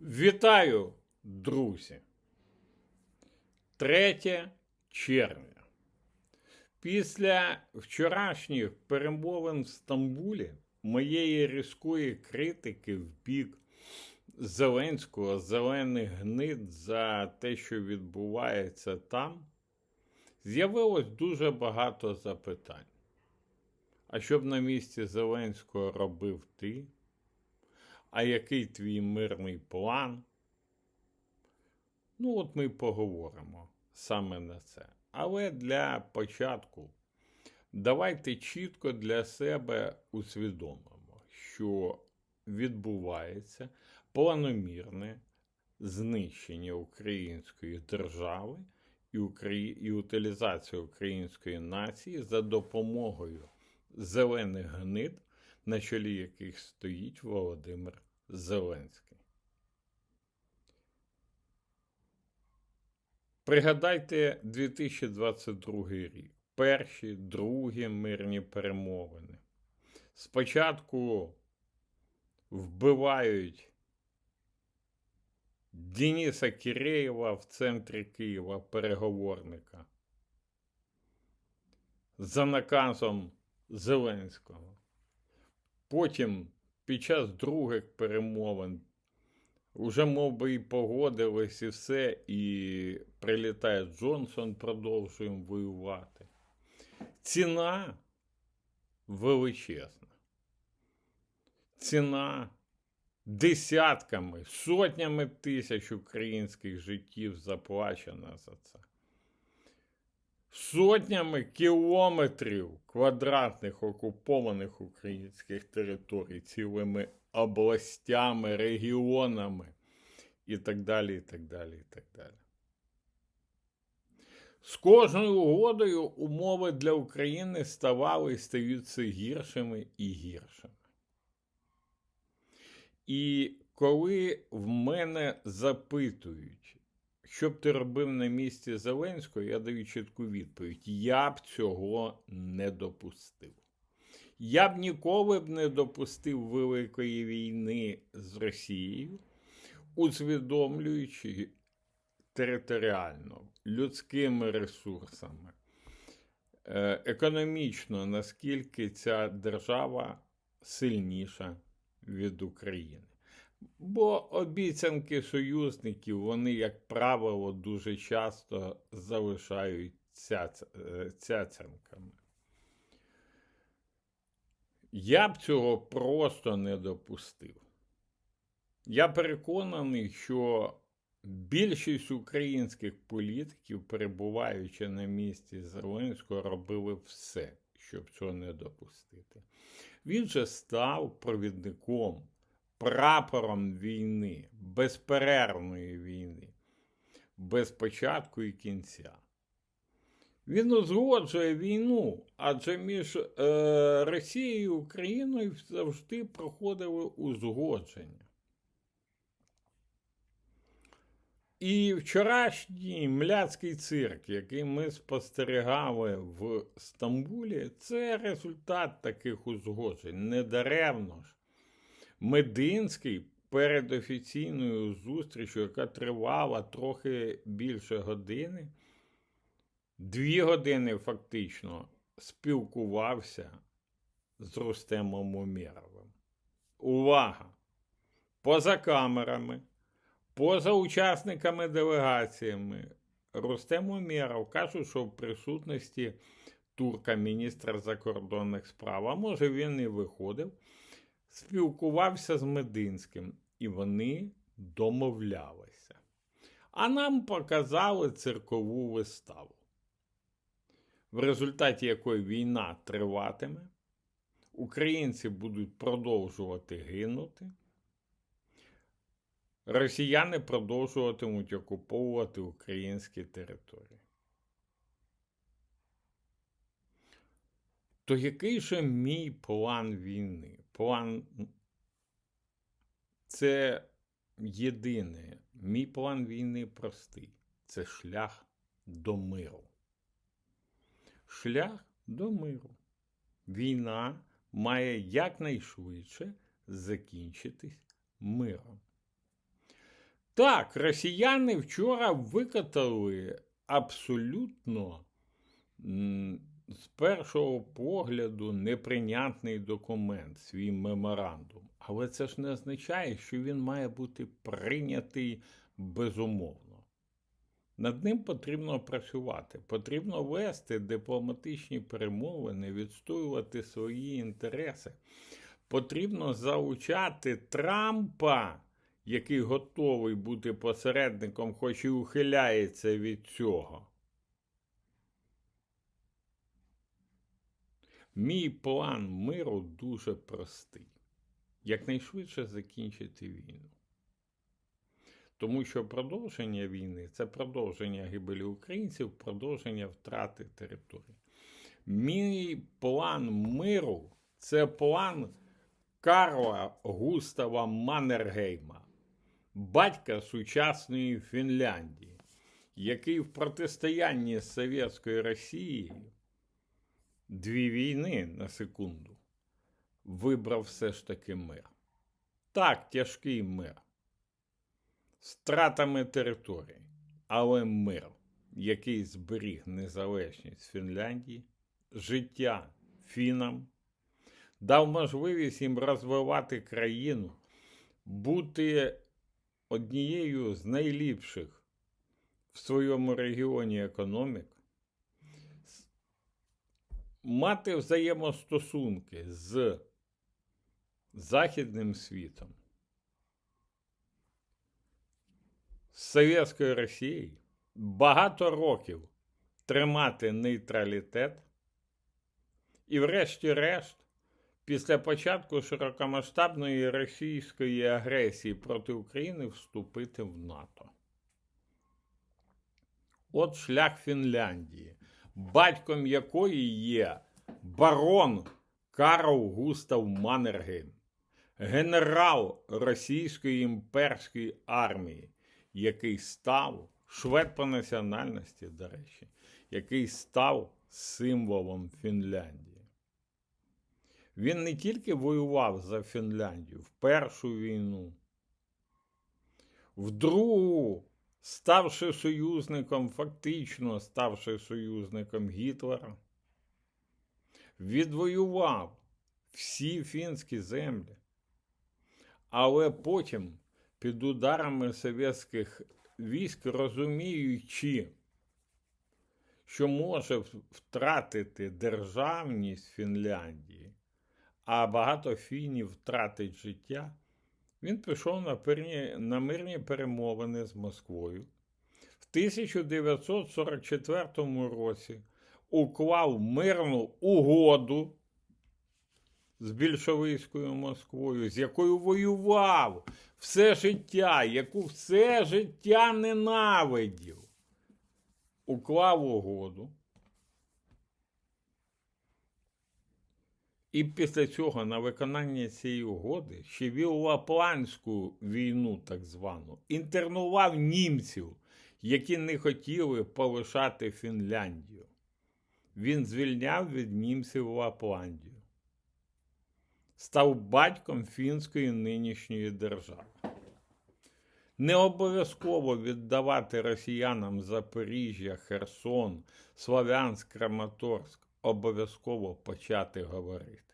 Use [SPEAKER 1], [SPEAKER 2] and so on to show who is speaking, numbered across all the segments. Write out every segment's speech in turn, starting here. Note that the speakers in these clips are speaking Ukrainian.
[SPEAKER 1] Вітаю, друзі! 3 червня. Після вчорашніх перемовин в Стамбулі моєї різкої критики в бік Зеленського, зелених гнид за те, що відбувається там, з'явилось дуже багато запитань. А що б на місці Зеленського робив ти? А який твій мирний план? Ну, от ми поговоримо саме на це. Але для початку давайте чітко для себе усвідомимо, що відбувається планомірне знищення української держави і, Украї... і утилізація української нації за допомогою зелених гнид, на чолі яких стоїть Володимир Зеленський. Пригадайте 2022 рік. Перші, другі мирні перемовини. Спочатку вбивають Дениса Киреєва в центрі Києва, переговорника. За наказом Зеленського. Потім під час других перемовин уже мов би і погодились і все, і прилітає Джонсон, продовжуємо воювати. Ціна величезна. Ціна десятками, сотнями тисяч українських життів заплачена за це. Сотнями кілометрів квадратних окупованих українських територій, цілими областями, регіонами і так далі, і так далі, і так далі. З кожною угодою умови для України ставали і стають все гіршими і гіршими. І коли в мене запитують, що б ти робив на місці Зеленського, я даю чітку відповідь: я б цього не допустив. Я б ніколи б не допустив великої війни з Росією, усвідомлюючи територіально, людськими ресурсами, е, економічно, наскільки ця держава сильніша від України. Бо обіцянки союзників, вони, як правило, дуже часто залишають цяц... е, цяцянками. Я б цього просто не допустив. Я переконаний, що більшість українських політиків, перебуваючи на місці Зеленського, робили все, щоб цього не допустити. Він же став провідником, прапором війни, безперервної війни, без початку і кінця. Він узгоджує війну, адже між е, Росією і Україною завжди проходили узгодження. І вчорашній мляцький цирк, який ми спостерігали в Стамбулі, це результат таких узгоджень. Недаремно ж. Мединський перед офіційною зустрічю, яка тривала трохи більше години, дві години фактично спілкувався з Рустемом Умєровим. Увага! Поза камерами, поза учасниками делегаціями Рустем Умєров каже, що в присутності турка міністра закордонних справ, а може він і виходив, спілкувався з Мединським, і вони домовлялися. А нам показали циркову виставу в результаті якої війна триватиме, українці будуть продовжувати гинути, росіяни продовжуватимуть окуповувати українські території. То який же мій план війни? План це єдине. Мій план війни простий. Це шлях до миру шлях до миру. Війна має якнайшвидше закінчитись миром. Так, росіяни вчора викатали абсолютно з першого погляду неприйнятний документ, свій меморандум. Але це ж не означає, що він має бути прийнятий безумовно. Над ним потрібно працювати, потрібно вести дипломатичні перемовини, відстоювати свої інтереси. Потрібно залучати Трампа, який готовий бути посередником, хоч і ухиляється від цього. Мій план миру дуже простий: якнайшвидше закінчити війну. Тому що продовження війни це продовження гибелі українців, продовження втрати територій. Мій план миру це план Карла Густава Маннергейма, батька сучасної Фінляндії, який в протистоянні з Совєтською Росією дві війни на секунду. Вибрав все ж таки мир. Так, тяжкий мир. З втратами територій, але мир, який зберіг незалежність Фінляндії, життя фінам, дав можливість їм розвивати країну, бути однією з найліпших в своєму регіоні економік, мати взаємостосунки з Західним світом. з Совєтською Росією багато років тримати нейтралітет і, врешті-решт, після початку широкомасштабної російської агресії проти України вступити в НАТО. От шлях Фінляндії, батьком якої є барон Карл Густав Маннергейм, генерал російської імперської армії який став швед по національності, до речі, який став символом Фінляндії. Він не тільки воював за Фінляндію в Першу війну, в другу, ставши союзником, фактично ставши союзником Гітлера, відвоював всі фінські землі, але потім під ударами совєтських військ, розуміючи, що може втратити державність Фінляндії, а багато фінів втратить життя, він пішов на, пирні, на мирні перемовини з Москвою. В 1944 році уклав мирну угоду з більшовицькою Москвою, з якою воював все життя, яку все життя ненавидів, уклав угоду. І після цього на виконання цієї угоди ще вів Лапландську війну, так звану, інтернував німців, які не хотіли полишати Фінляндію. Він звільняв від німців Лапландію став батьком фінської нинішньої держави. Не обов'язково віддавати росіянам Запоріжжя, Херсон, Слов'янськ, Краматорськ. Обов'язково почати говорити.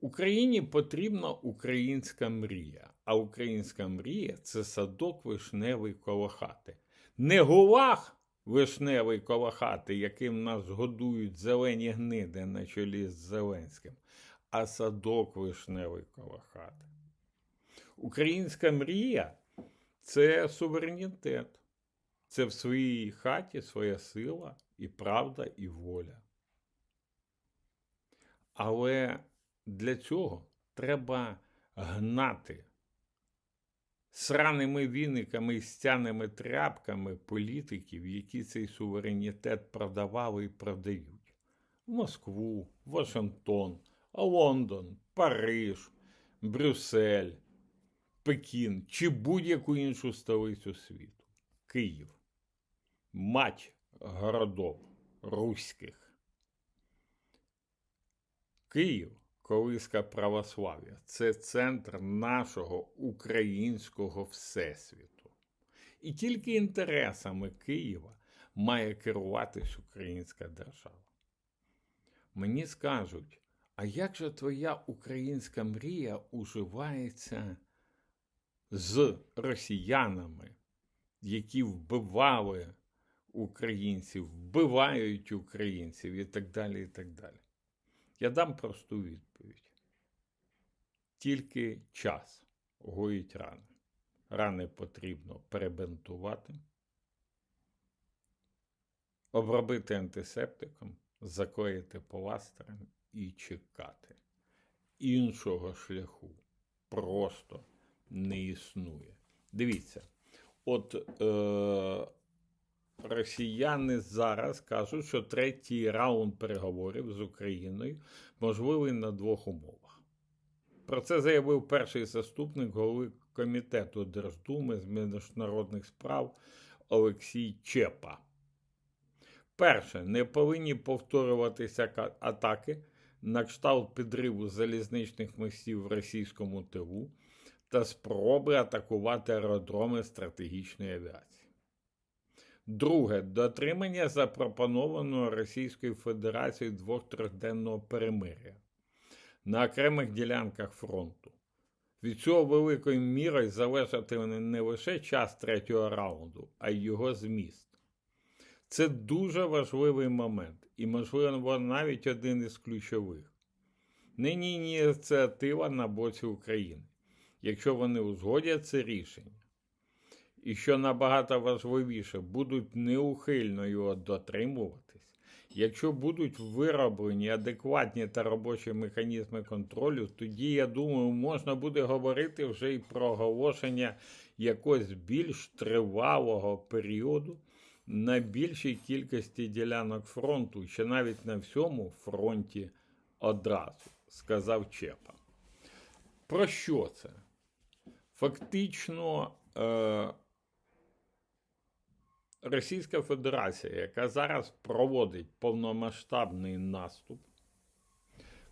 [SPEAKER 1] Україні потрібна українська мрія, а українська мрія це садок вишневий коло хати. Не гулаг вишневий коло хати, яким нас годують зелені гниди на чолі з Зеленським, а садок вишневий коло хати. Українська мрія це суверенітет. Це в своїй хаті своя сила і правда, і воля. Але для цього треба гнати сраними віниками і стяними тряпками політиків, які цей суверенітет продавали і продають Москву, Вашингтон, Лондон, Париж, Брюссель, Пекін чи будь-яку іншу столицю світу. Київ, мать городов руських. Київ колиска православ'я. Це центр нашого українського всесвіту. І тільки інтересами Києва має керуватись українська держава. Мені скажуть, а як же твоя українська мрія уживається з росіянами, які вбивали українців, вбивають українців і так далі, і так далі. Я дам просту відповідь. Тільки час гоїть рани. Рани потрібно перебинтувати, обробити антисептиком, заклеїти пластирем і чекати. Іншого шляху просто не існує. Дивіться, от е, росіяни зараз кажуть, що третій раунд переговорів з Україною можливий на двох умовах. Про це заявив перший заступник голови комітету Держдуми з міжнародних справ Олексій Чепа. Перше, не повинні повторюватися атаки на кшталт підриву залізничних мостів в російському тилу та спроби атакувати аеродроми стратегічної авіації. Друге, дотримання запропонованого Російською Федерацією двох-трьохденного перемиря на окремих ділянках фронту. Від цього великою мірою залежатиме не лише час третього раунду, а й його зміст. Це дуже важливий момент і, можливо, навіть один із ключових. Нині ініціатива на боці України, якщо вони узгодять це рішення. І що набагато важливіше, будуть неухильно дотримуватись, якщо будуть вироблені адекватні та робочі механізми контролю, тоді, я думаю, можна буде говорити вже й про оголошення якогось більш тривалого періоду на більшій кількості ділянок фронту, чи навіть на всьому фронті одразу, сказав Чепа. Про що це? Фактично, е, Російська Федерація, яка зараз проводить повномасштабний наступ,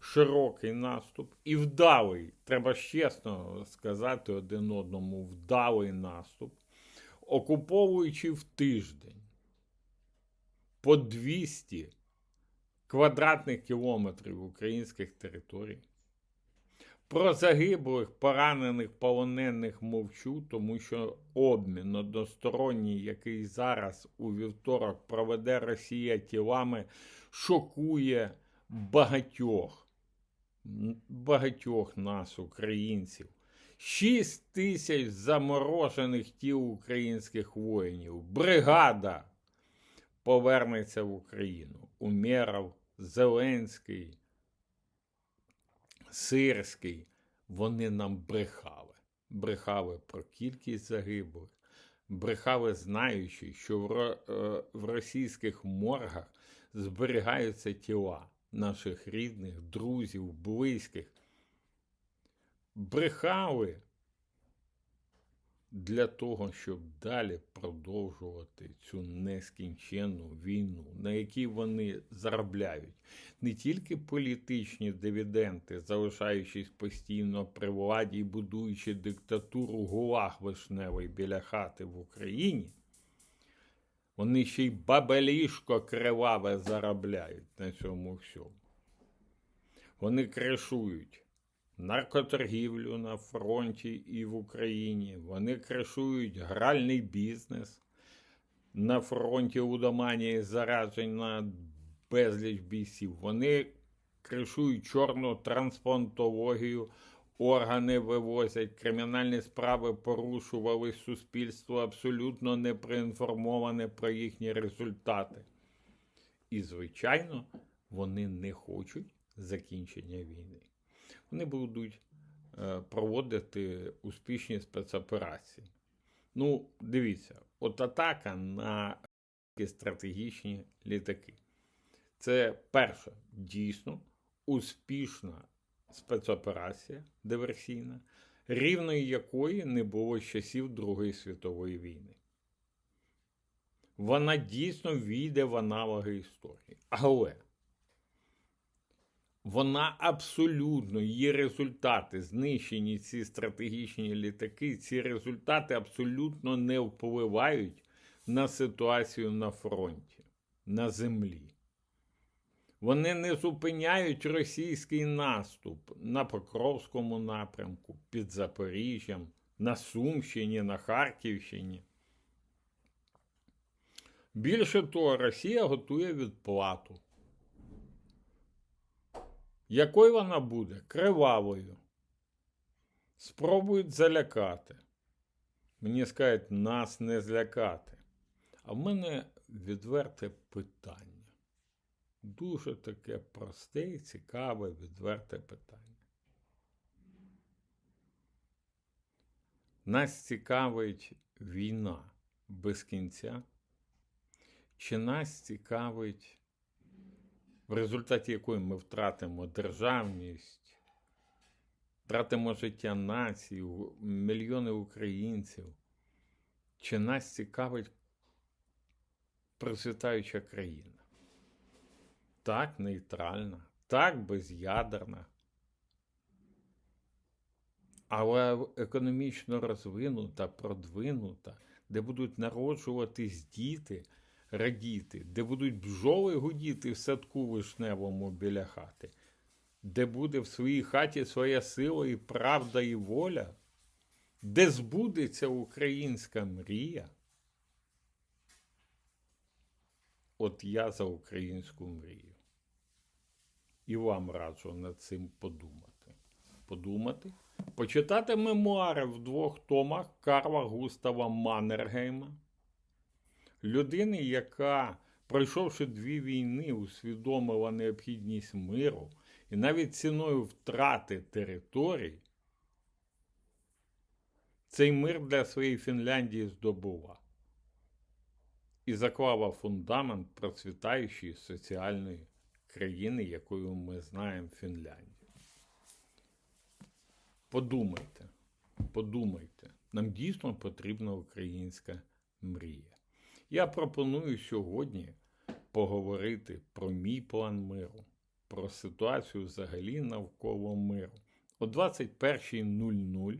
[SPEAKER 1] широкий наступ і вдалий, треба чесно сказати один одному, вдалий наступ, окуповуючи в тиждень по 200 квадратних кілометрів українських територій. Про загиблих, поранених, полонених мовчу, тому що обмін односторонній, який зараз у вівторок проведе Росія тілами, шокує багатьох, багатьох нас, українців. Шість тисяч заморожених тіл українських воїнів. Бригада повернеться в Україну. Умєров, Зеленський. Сирський, вони нам брехали. Брехали про кількість загиблих, брехали, знаючи, що в, е, російських моргах зберігаються тіла наших рідних, друзів, близьких. Брехали для того, щоб далі продовжувати цю нескінченну війну, на якій вони заробляють не тільки політичні дивіденди, залишаючись постійно при владі і будуючи диктатуру гулаг вишневий біля хати в Україні, вони ще й бабелішко криваве заробляють на цьому всьому. Вони кришують наркоторгівлю на фронті і в Україні. Вони кришують гральний бізнес на фронті лудоманії заражень на безліч бійців. Вони кришують чорну трансплантологію, органи вивозять, кримінальні справи порушували суспільство абсолютно не проінформоване про їхні результати. І, звичайно, вони не хочуть закінчення війни. Вони будуть е, проводити успішні спецоперації. Ну, дивіться, от атака на стратегічні літаки. Це перша дійсно успішна спецоперація диверсійна, рівної якої не було з часів Другої світової війни. Вона дійсно війде в аналоги історії. Але Вона абсолютно, її результати, знищені ці стратегічні літаки, ці результати абсолютно не впливають на ситуацію на фронті, на землі. Вони не зупиняють російський наступ на Покровському напрямку, під Запоріжжям, на Сумщині, на Харківщині. Більше того, Росія готує відплату. Якою вона буде? Кривавою. Спробують залякати. Мені скажуть, нас не злякати. А в мене відверте питання. Дуже таке просте і цікаве, відверте питання. Нас цікавить війна без кінця, чи нас цікавить, в результаті якої ми втратимо державність, втратимо життя нації, мільйони українців, чи нас цікавить процвітаюча країна? Так, нейтральна, так, безядерна. Але економічно розвинута, продвинута, де будуть народжуватись діти, радіти, де будуть бджоли гудіти в садку вишневому біля хати, де буде в своїй хаті своя сила і правда і воля, де збудеться українська мрія. От я за українську мрію. І вам раджу над цим подумати. Подумати. Почитати мемуари в двох томах Карла Густава Маннергейма. Людини, яка, пройшовши дві війни, усвідомила необхідність миру і навіть ціною втрати територій, цей мир для своєї Фінляндії здобула і заклала фундамент процвітаючої соціальної країни, якою ми знаємо Фінляндію. Подумайте, подумайте, нам дійсно потрібна українська мрія. Я пропоную сьогодні поговорити про мій план миру, про ситуацію взагалі навколо миру. О 21.00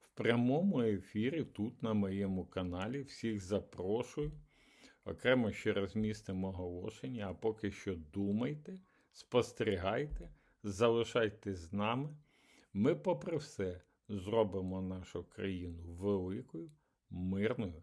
[SPEAKER 1] в прямому ефірі тут на моєму каналі. Всіх запрошую. Окремо ще розмістимо оголошення, а поки що думайте, спостерігайте, залишайтесь з нами. Ми, попри все, зробимо нашу країну великою, мирною